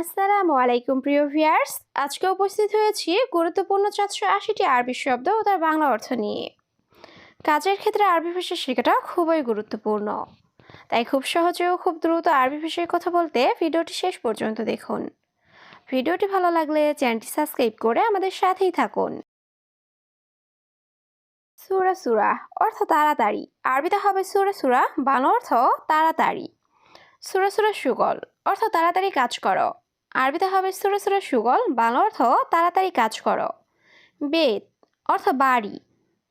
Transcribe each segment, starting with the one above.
আসসালামু আলাইকুম, প্রিয় ভিয়ার্স আজকে উপস্থিত হয়েছি গুরুত্বপূর্ণ চারশো আশিটি আরবি শব্দ ও তার বাংলা অর্থ নিয়ে। কাজের ক্ষেত্রে আরবি ভাষা শেখাটা খুবই গুরুত্বপূর্ণ। তাই খুব সহজে ও খুব দ্রুত আরবি ভাষায় কথা বলতে ভিডিওটি শেষ পর্যন্ত দেখুন। ভিডিওটি ভালো লাগলে চ্যানেলটি সাবস্ক্রাইব করে আমাদের সাথেই থাকুন। সুরা সুরা, অর্থ তাড়াতাড়ি। আরবিতে হবে সুরা সুরা, বাংলা অর্থ তাড়াতাড়ি। সুরা সুরা সুগল, অর্থ তাড়াতাড়ি কাজ করো। আরবিতে হবে সুরা সুরা সুগল, বাংলা অর্থ তাড়াতাড়ি কাজ করো। বেদ অর্থ বাড়ি।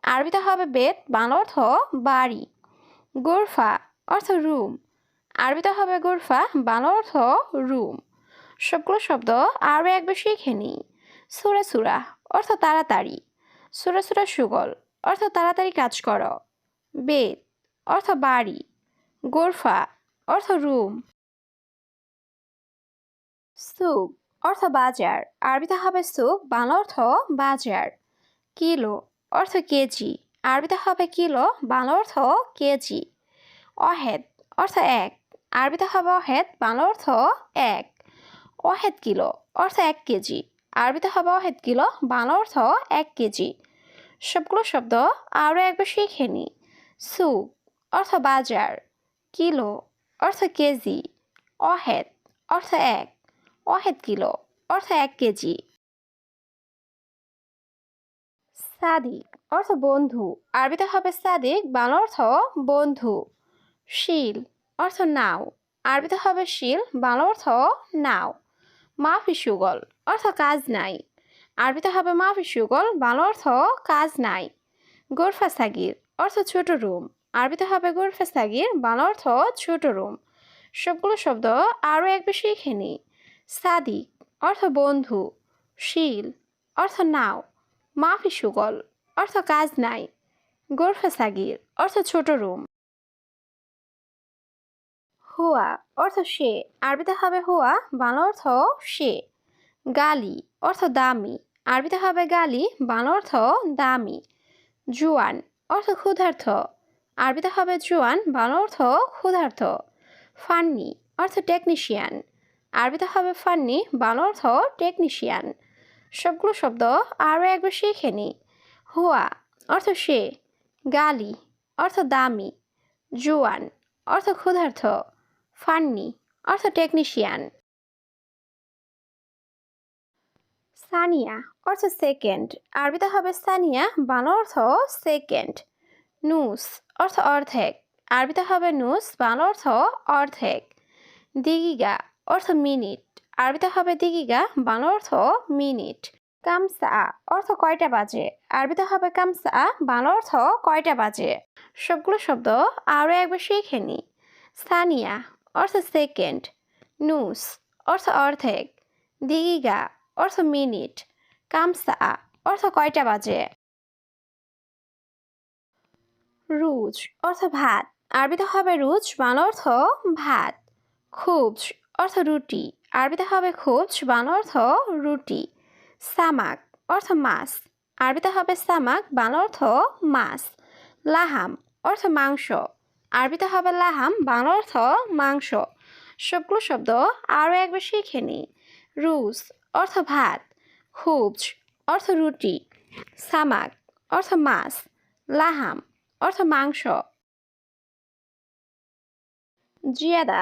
আরবিতে হবে বেদ, বাংলা অর্থ বাড়ি। গোরফা অর্থ রুম। আরবিতে হবে গোরফা, বাংলা অর্থ রুম। সবগুলো শব্দ আরও একবার শিখে নিই। সুরা সুরা অর্থ তাড়াতাড়ি। সুরা সুরা সুগল অর্থ তাড়াতাড়ি কাজ করো। বেদ অর্থ বাড়ি। গোরফা অর্থ রুম। সুক অর্থ বাজার। আরবিতে হবে সুক বাংলা অর্থ বাজার। কিলো অর্থ কেজি। আরবিতে হবে কিলো, বাংলা অর্থ কেজি। অহেদ অর্থ এক। আরবিতে হবে অহেদ, বাংলা অর্থ এক। অহেদ কিলো অর্থ এক কেজি। আরবিতে হবে অহেদ কিলো, বাংলা অর্থ এক কেজি। সবগুলো শব্দ আরও একবার শিখে নি। সুক অর্থ বাজার। কিলো অর্থ কেজি। অহেদ অর্থ এক। অহেদ কিলো, অর্থ এক কেজি। সাদিক, অর্থ বন্ধু। আরবিতে হবে সাদিক, বাংলা অর্থ বন্ধু। শিল, অর্থ নাও। আরবিতে হবে শিল, বাংলা অর্থ নাও। মাফি সুগল, অর্থ কাজ নাই। আরবিতে হবে মাফি সুগল, বাংলা অর্থ কাজ নাই। গোরফা সাগির, অর্থ ছোট রুম। আরবিতে হবে গোরফা সাগির, বাংলা অর্থ ছোট রুম। সবগুলো শব্দ আরও একবার শিখে নিই সাদিক, অর্থ বন্ধু, শিল, অর্থ নাও, মাফি সুগল, অর্থ কাজ নাই, গোরফা সাগির, অর্থ ছোট রুম। হুয়া, অর্থ সে, আরবিতে হবে হুয়া, বাংলা অর্থ সে। গালি, অর্থ দামি, আরবিতে হবে গালি, বাংলা অর্থ দামি। জুয়ান, অর্থ ক্ষুধার্থ, আরবিতে হবে জুয়ান, বাংলা অর্থ ক্ষুধার্থ। ফান্নি, অর্থ টেকনিশিয়ান আরবিতে হবে ফান্নি, বাংলা অর্থ টেকনিশিয়ান সবগুলো শব্দ আরও একবার শিখে নি। হুয়া, অর্থ সে। গালি, অর্থ দামি। জুয়ান, অর্থ ক্ষুধার্থ ফান্নি, অর্থ টেকনিশিয়ান সানিয়া, অর্থ সেকেন্ড আরবিতে হবে সানিয়া, বাংলা অর্থ সেকেন্ড নুস, অর্থ অর্ধেক। আরবিতে হবে নুস, বাংলা অর্থ অর্ধেক। দিগিগা অর্থ মিনিট। আরবিতে হবে দিগিগা বাংলা অর্থ মিনিট। কামসা, অর্থ কয়টা বাজে? আরবিতে হবে কামসা, বাংলা অর্থ কয়টা বাজে? সবগুলো শব্দ আরও একবার শিখে নি। স্থানিয়া অর্থ সেকেন্ড। নুস, অর্থ অর্ধেক। দিগিগা অর্থ মিনিট। কামসা, অর্থ কয়টা বাজে? রুজ, অর্থ ভাত। আরবিতে হবে রুজ, বাংলা অর্থ ভাত। খুবজ অর্থ রুটি। আরবিতে হবে খুবজ বাংলা অর্থ রুটি। সামাক, অর্থ মাছ। আরবিতে হবে সামাক, বাংলা অর্থ মাছ। লাহাম, অর্থ মাংস। আরবিতে হবে লাহাম, বাংলা অর্থ মাংস। সবগুলো শব্দ আরও একবার শিখে নিই রুজ অর্থ ভাত। খুবজ, অর্থ রুটি। সামাক, অর্থ মাছ। লাহাম, অর্থ মাংস। জিয়াদা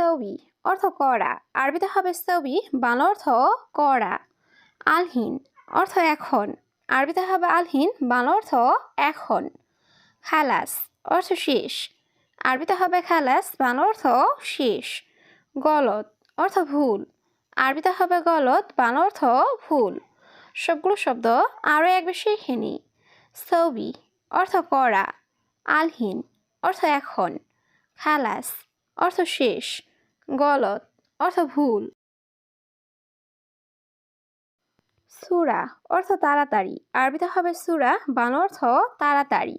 সবি অর্থ করা আরবিতে হবে সবি বাংলা অর্থ করা আলহীন, অর্থ এখন। আরবিতে হবে আলহীন বাংলা অর্থ এখন। খালাস, অর্থ শেষ। আরবিতে হবে খালাস বাংলা অর্থ শেষ। গলত অর্থ ভুল। আরবিতে হবে গলত বাংলা অর্থ ভুল। সবগুলো শব্দ আরও একবার শিখে নিই। সবি অর্থ করা আলহীন, অর্থ এখন। খালাস, অর্থ শেষ। গলত, অর্থ ভুল। সুরা, অর্থ তাড়াতাড়ি। আরবিতে হবে সুরা, বাংলা অর্থ তাড়াতাড়ি।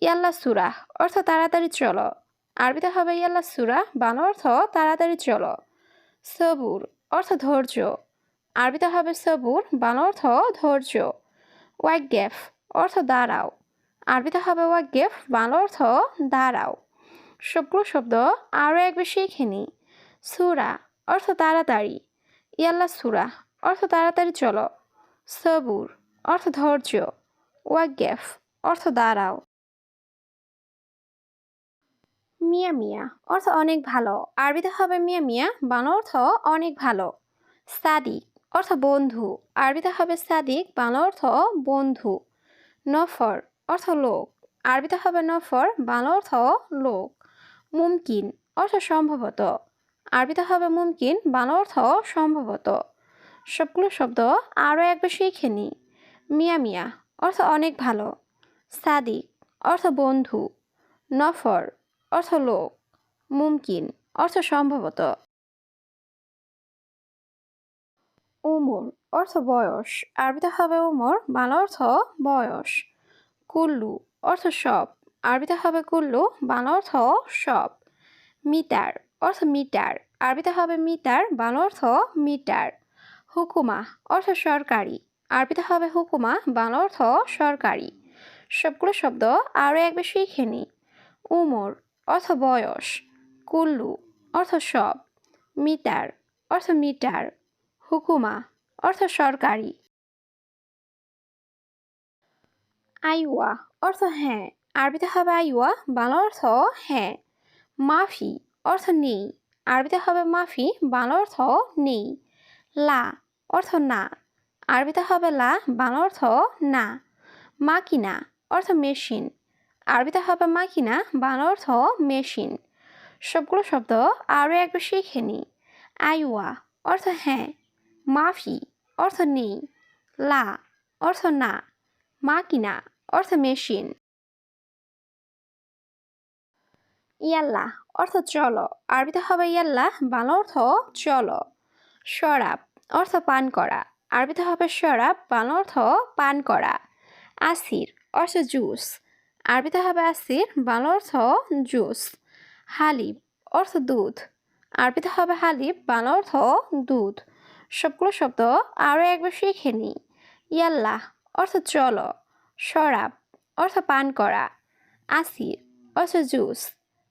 ইয়াল্লা সুরা, অর্থ তাড়াতাড়ি চলো। আরবিতে হবে ইয়াল্লা সুরা, বাংলা অর্থ তাড়াতাড়ি চলো। সবুর, অর্থ ধৈর্য। আরবিতে হবে সবুর, বাংলা অর্থ ধৈর্য। ওয়াগ্যেফ অর্থ দাঁড়াও। আরবিতে হবে ওয়াগ্যেফ বাংলা অর্থ দাঁড়াও। সবগুলো শব্দ আরও এক শিখে নিই সুরা অর্থ তাড়াতাড়ি। ইয়াল্লা সুরা অর্থ তাড়াতাড়ি চলো। সবুর অর্থ ধৈর্য। ওয়াগ্যেফ অর্থ দাঁড়াও। মিয়া মিয়া অর্থ অনেক ভালো। আরবিতে হবে মিয়া মিয়া, বাংলা অর্থ অনেক ভালো। সাদিক অর্থ বন্ধু। আরবিতে হবে সাদিক, বাংলা অর্থ বন্ধু। নফর অর্থ লোক। আরবিতে হবে নফর, বাংলা অর্থ লোক। মুমকিন অর্থ সম্ভবত। আরবিতে হবে মুমকিন, বাংলা অর্থ সম্ভবত। সবগুলো শব্দ আরও একবার শিখে নিই মিয়া মিয়া, অর্থ অনেক ভালো। সাদিক, অর্থ বন্ধু। নফর, অর্থ লোক। মুমকিন, অর্থ সম্ভবত। উমর, অর্থ বয়স। আরবিতে হবে উমর, বাংলা অর্থ বয়স। কুল্লু, অর্থ সব। আরবিতে হবে কুল্লু, বাংলা অর্থ সব। মিটার অর্থ মিটার। আরবিতে হবে মিটার, বাংলা অর্থ মিটার। হুকুমা, অর্থ সরকারি। আরবিতে হবে হুকুমা, বাংলা অর্থ সরকারি। সবগুলো শব্দ আরও একবার শিখে নিই। উমর, অর্থ বয়স। কুল্লু, অর্থ সব। মিটার, অর্থ মিটার। হুকুমা, অর্থ সরকারি। আইওয়া, অর্থ হ্যাঁ। আরবিতে হবে আইওয়া, বাংলা অর্থ হ্যাঁ। মাফি অর্থ নেই। আরবিতে হবে মাফি, বাংলা অর্থ নেই। লা অর্থ না। আরবিতে হবে লা, বাংলা অর্থ না। মাকিনা অর্থ মেশিন। আরবিতে হবে মাকিনা, বাংলা অর্থ মেশিন। সবগুলো শব্দ আরও একবার শিখে নিই আইওয়া অর্থ হ্যাঁ। মাফি অর্থ নেই। লা অর্থ না। মাকিনা অর্থ মেশিন। ইয়াল্লা অর্থ চলো। আরবিতে হবে ইয়াল্লা বাংলা অর্থ চলো। শরাব, অর্থ পান করা। আরবিতে হবে শরাব, বাংলা অর্থ পান করা। আসির, অর্থ জুস। আরবিতে হবে আসির, বাংলা অর্থ জুস। হালিব অর্থ দুধ। আরবিতে হবে হালিব বাংলা অর্থ দুধ। সবগুলো শব্দ আরও একবার শিখে নিই। ইয়াল্লা অর্থ চলো। শরাব, অর্থ পান করা। আসির, অর্থ জুস।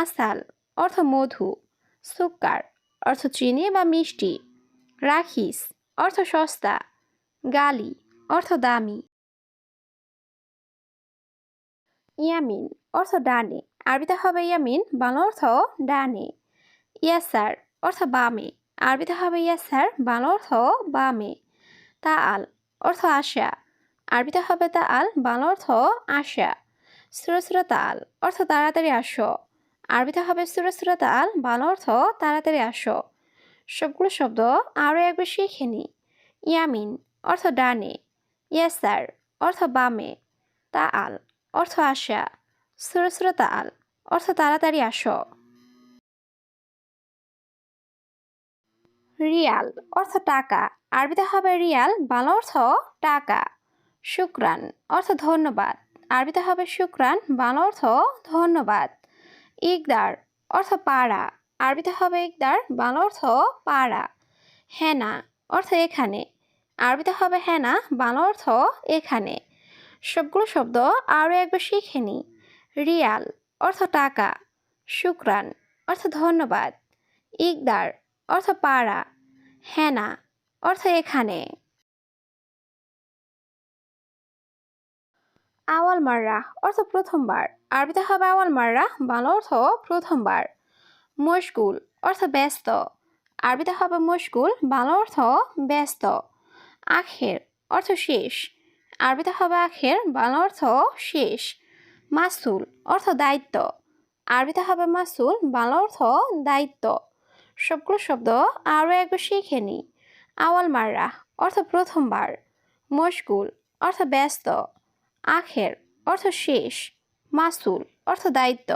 আসাল, অর্থ মধু, সুক্কার, অর্থ চিনি বা মিষ্টি, রাখিস, অর্থ সস্তা, গালি, অর্থ দামি। ইয়ামিন, অর্থ ডানে, আরবিতে হবে ইয়ামিন, বাংলা অর্থ ডানে। ইয়াসার, অর্থ বামে, আরবিতে হবে ইয়াসার, বাংলা অর্থ বামে। তা আল অর্থ আশা, আরবিতে হবে তা আল বাংলা অর্থ আশা। সুরসুরা তাল, অর্থ তাড়াতাড়ি আসো। আরবিতে হবে সুরসুরা তাল বাংলা অর্থ তাড়াতাড়ি আসো। সবগুলো শব্দ আরও একবার শিখে নিই ইয়ামিন অর্থ ডানে। ইয়াসার অর্থ বামে। তা আল অর্থ আশা সুরসুরা আল অর্থ তাড়াতাড়ি আসো। রিয়াল অর্থ টাকা। আরবিতে হবে রিয়াল বাংলা অর্থ টাকা। শুক্রান অর্থ ধন্যবাদ। আরবিতে হবে শুক্রান বাংলা অর্থ ধন্যবাদ। ইকদার অর্থ পাড়া। আরবিতে হবে ইকদার, বাংলা অর্থ পাড়া। হেনা অর্থ এখানে। আরবিতে হবে হেনা, বাংলা অর্থ এখানে। সবগুলো শব্দ আরও একবার শিখে নি। রিয়াল অর্থ টাকা। শুক্রান অর্থ ধন্যবাদ। ইকদার অর্থ পাড়া। হেনা অর্থ এখানে। আওয়াল মাররা অর্থ প্রথমবার। আরবিতে হবে আওয়াল মাররা বাংলা অর্থ প্রথমবার। মশগুল অর্থ ব্যস্ত। আরবিতে হবে মুশকুল, বাংলা অর্থ ব্যস্ত। আখের, অর্থ শেষ। আরবিতে হবে আখের, বাংলা অর্থ শেষ। মাসুল, অর্থ দায়িত্ব। আরবিতে হবে মাসুল, বাংলা অর্থ দায়িত্ব। সবগুলো শব্দ আরও একবার শিখে নিই। আওয়াল মাররা অর্থ প্রথমবার। মশগুল অর্থ ব্যস্ত। আখের অর্থ শেষ মাসুল অর্থ দায়িত্ব।